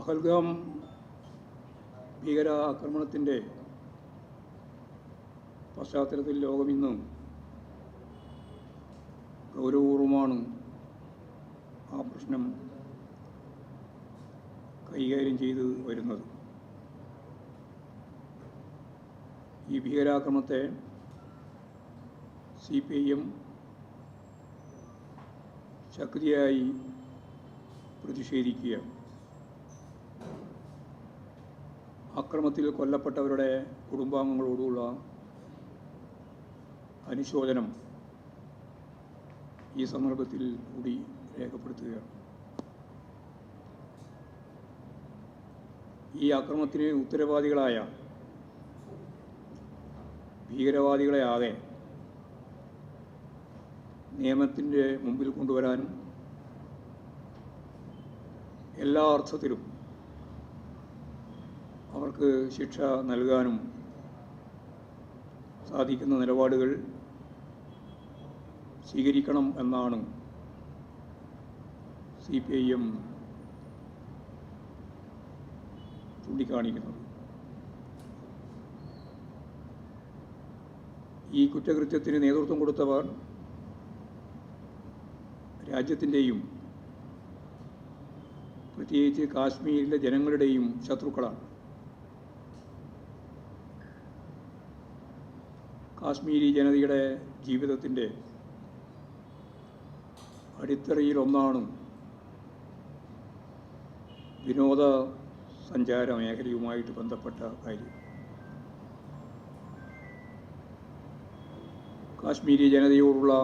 പഹൽഗാം ഭീകരാക്രമണത്തിന്റെ പശ്ചാത്തലത്തിൽ ലോകമിന്നും ഗൗരവപൂർവമാണ് ആ പ്രശ്നം കൈകാര്യം ചെയ്ത് വരുന്നത്. ഈ ഭീകരാക്രമണത്തെ സി പി ഐ എം ശക്തിയായി പ്രതിഷേധിക്കുക അക്രമത്തിൽ കൊല്ലപ്പെട്ടവരുടെ കുടുംബാംഗങ്ങളോടുള്ള അനുശോചനം ഈ സന്ദർഭത്തിൽ കൂടി രേഖപ്പെടുത്തുകയാണ്. ഈ അക്രമത്തിന് ഉത്തരവാദികളായ ഭീകരവാദികളെ ആകെ നിയമത്തിന്റെ മുമ്പിൽ കൊണ്ടുവരാനും എല്ലാ അർത്ഥത്തിലും അവർക്ക് ശിക്ഷ നൽകാനും സാധിക്കുന്ന നിലപാടുകൾ സ്വീകരിക്കണം എന്നാണ് സി പി ഐ എം ചൂണ്ടിക്കാണിക്കുന്നത്. ഈ കുറ്റകൃത്യത്തിന് നേതൃത്വം കൊടുത്തവർ രാജ്യത്തിന്റെയും പ്രത്യേകിച്ച് കാശ്മീരിലെ ജനങ്ങളുടെയും ശത്രുക്കളാണ്. കാശ്മീരി ജനതയുടെ ജീവിതത്തിന്റെ അടിത്തറയിലൊന്നാണ് വിനോദ സഞ്ചാര മേഖലയുമായിട്ട് ബന്ധപ്പെട്ട കാര്യം. കാശ്മീരി ജനതയോടുള്ള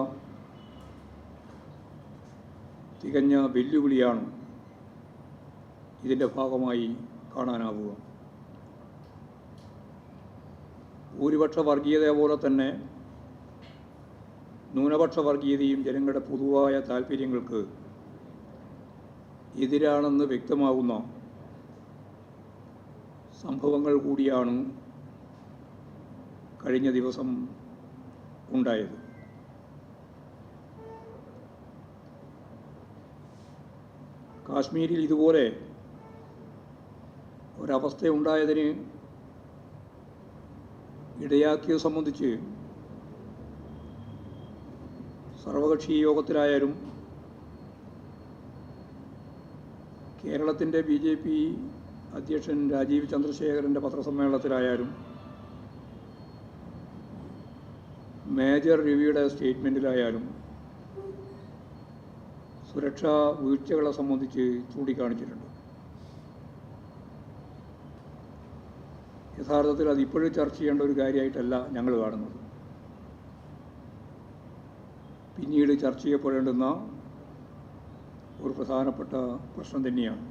തികഞ്ഞ വെല്ലുവിളിയാണ് ഇതിന്റെ ഭാഗമായി കാണാനാവുക. ഭൂരിപക്ഷ വർഗീയതയെ പോലെ തന്നെ ന്യൂനപക്ഷ വർഗീയതയും ജനങ്ങളുടെ പൊതുവായ താല്പര്യങ്ങൾക്ക് എതിരാണെന്ന് വ്യക്തമാകുന്ന സംഭവങ്ങൾ കൂടിയാണ് കഴിഞ്ഞ ദിവസം ഉണ്ടായത്. കാശ്മീരിൽ ഇതുപോലെ ഒരവസ്ഥയുണ്ടായതിന് ഇടയാക്കിയത് സംബന്ധിച്ച് സർവകക്ഷി യോഗത്തിലായാലും കേരളത്തിന്റെ ബി ജെ പി അധ്യക്ഷൻ രാജീവ് ചന്ദ്രശേഖരന്റെ പത്രസമ്മേളനത്തിലായാലും മേജർ രവിയുടെ സ്റ്റേറ്റ്മെന്റിലായാലും സുരക്ഷാ വീഴ്ചകളെ സംബന്ധിച്ച് ചൂണ്ടിക്കാണിച്ചിട്ടുണ്ട്. യഥാർത്ഥത്തിൽ അത് ഇപ്പോഴും ചർച്ച ചെയ്യേണ്ട ഒരു കാര്യമായിട്ടല്ല ഞങ്ങൾ കാണുന്നത്. പിന്നീട് ചർച്ച ചെയ്യപ്പെടേണ്ടുന്ന ഒരു പ്രധാനപ്പെട്ട പ്രശ്നം തന്നെയാണ്.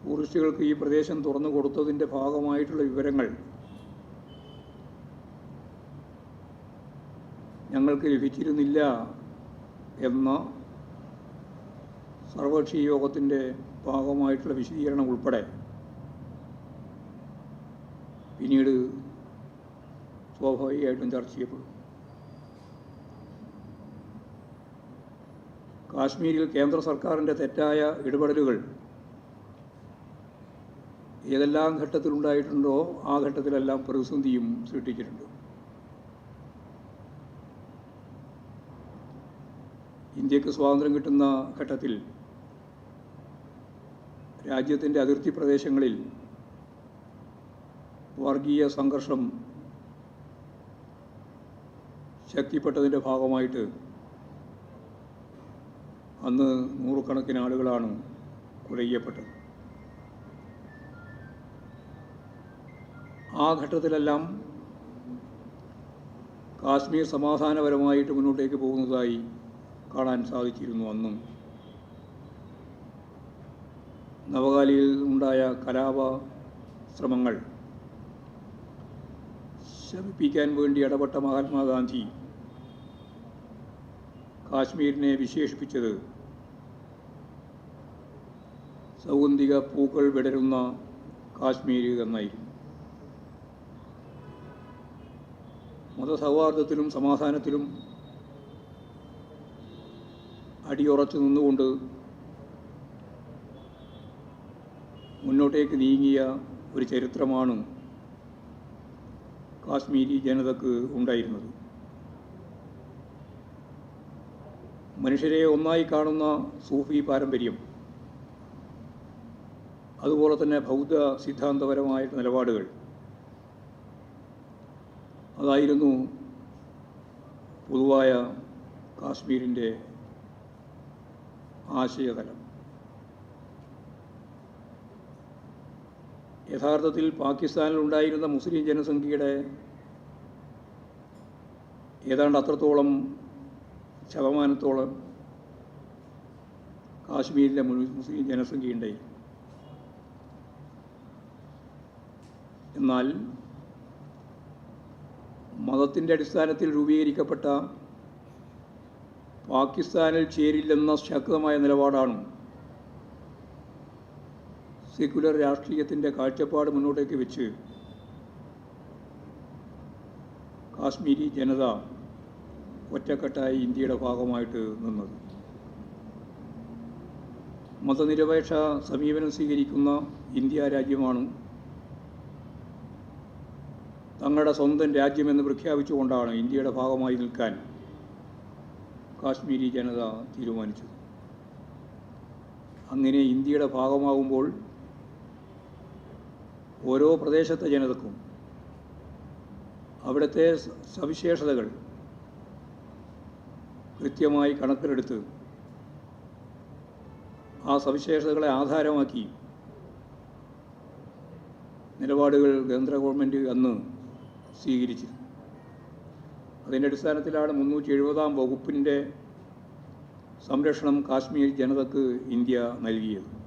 ടൂറിസ്റ്റുകൾക്ക് ഈ പ്രദേശം തുറന്നു കൊടുത്തതിന്റെ ഭാഗമായിട്ടുള്ള വിവരങ്ങൾ ഞങ്ങൾക്ക് ലഭിച്ചിരുന്നില്ല എന്ന സർവകക്ഷി യോഗത്തിന്റെ ഭാഗമായിട്ടുള്ള വിശദീകരണം ഉൾപ്പെടെ പിന്നീട് സ്വാഭാവികമായിട്ടും ചർച്ച ചെയ്യപ്പെടും. കാശ്മീരിൽ കേന്ദ്ര സർക്കാരിന്റെ തെറ്റായ ഇടപെടലുകൾ ഏതെല്ലാം ഘട്ടത്തിലുണ്ടായിട്ടുണ്ടോ ആ ഘട്ടത്തിലെല്ലാം പ്രതിസന്ധിയും സൃഷ്ടിച്ചിട്ടുണ്ട്. ഇന്ത്യയ്ക്ക് സ്വാതന്ത്ര്യം കിട്ടുന്ന ഘട്ടത്തിൽ രാജ്യത്തിന്റെ അതിർത്തി പ്രദേശങ്ങളിൽ വർഗീയ സംഘർഷം ശക്തിപ്പെട്ടതിന്റെ ഭാഗമായിട്ട് അന്ന് നൂറുകണക്കിന് ആളുകളാണ് കൊലയ്യപ്പെട്ടത്. ആ ഘട്ടത്തിലെല്ലാം കാശ്മീർ സമാധാനപരമായിട്ട് മുന്നോട്ടേക്ക് പോകുന്നതായി കാണാൻ സാധിച്ചിരുന്നു അന്നും. നവകാലിയിൽ ഉണ്ടായ കലാപ ശ്രമങ്ങൾ ശമിപ്പിക്കാൻ വേണ്ടി ഇടപെട്ട മഹാത്മാഗാന്ധി കാശ്മീരിനെ വിശേഷിപ്പിച്ചത്. സൗഗന്ധിക പൂക്കൾ വിടരുന്ന കാശ്മീർ എന്നായിരുന്നു മതസൗഹാർദ്ദത്തിലും സമാധാനത്തിലും അടിയുറച്ചു നിന്നുകൊണ്ട് മുന്നോട്ടേക്ക് നീങ്ങിയ ഒരു ചരിത്രമാണ് കാശ്മീരി ജനതക്ക് ഉണ്ടായിരുന്നത്. മനുഷ്യരെ ഒന്നായി കാണുന്ന സൂഫി പാരമ്പര്യം അതുപോലെ തന്നെ ബൗദ്ധ സിദ്ധാന്തപരമായ നിലപാടുകൾ അതായിരുന്നു പൊതുവായ കാശ്മീരിന്റെ ആശയതലം. യഥാർത്ഥത്തിൽ പാകിസ്ഥാനിൽ ഉണ്ടായിരുന്ന മുസ്ലിം ജനസംഖ്യയുടെ ഏതാണ്ട് അത്രത്തോളം ശതമാനത്തോളം കാശ്മീരിലെ മുസ്ലിം ജനസംഖ്യയുണ്ടായി എന്നാൽ മതത്തിന്റെ അടിസ്ഥാനത്തിൽ രൂപീകരിക്കപ്പെട്ട പാകിസ്ഥാനിൽ ചേരില്ലെന്ന ശക്തമായ നിലപാടാണ് സെക്യുലർ രാഷ്ട്രീയത്തിന്റെ കാഴ്ചപ്പാട് മുന്നോട്ടേക്ക് വെച്ച് കാശ്മീരി ജനത ഒറ്റക്കെട്ടായി ഇന്ത്യയുടെ ഭാഗമായിട്ട് നിന്നത്. മതനിരപേക്ഷ സമീപനം സ്വീകരിക്കുന്ന ഇന്ത്യ രാജ്യമാണ് തങ്ങളുടെ സ്വന്തം രാജ്യമെന്ന് പ്രഖ്യാപിച്ചുകൊണ്ടാണ് ഇന്ത്യയുടെ ഭാഗമായി നിൽക്കാൻ കാശ്മീരി ജനത തീരുമാനിച്ചത്. അങ്ങനെ ഇന്ത്യയുടെ ഭാഗമാകുമ്പോൾ ഓരോ പ്രദേശത്തെ ജനതക്കും അവിടുത്തെ സവിശേഷതകൾ കൃത്യമായി കണക്കിലെടുത്ത് ആ സവിശേഷതകളെ ആധാരമാക്കി നിലപാടുകൾ കേന്ദ്ര ഗവൺമെന്റ് അന്ന് സ്വീകരിച്ചു. അതിന്റെ അടിസ്ഥാനത്തിലാണ് മുന്നൂറ്റി എഴുപതാം വകുപ്പിന്റെ സംരക്ഷണം കാശ്മീർ ജനതക്ക് ഇന്ത്യ നൽകിയത്.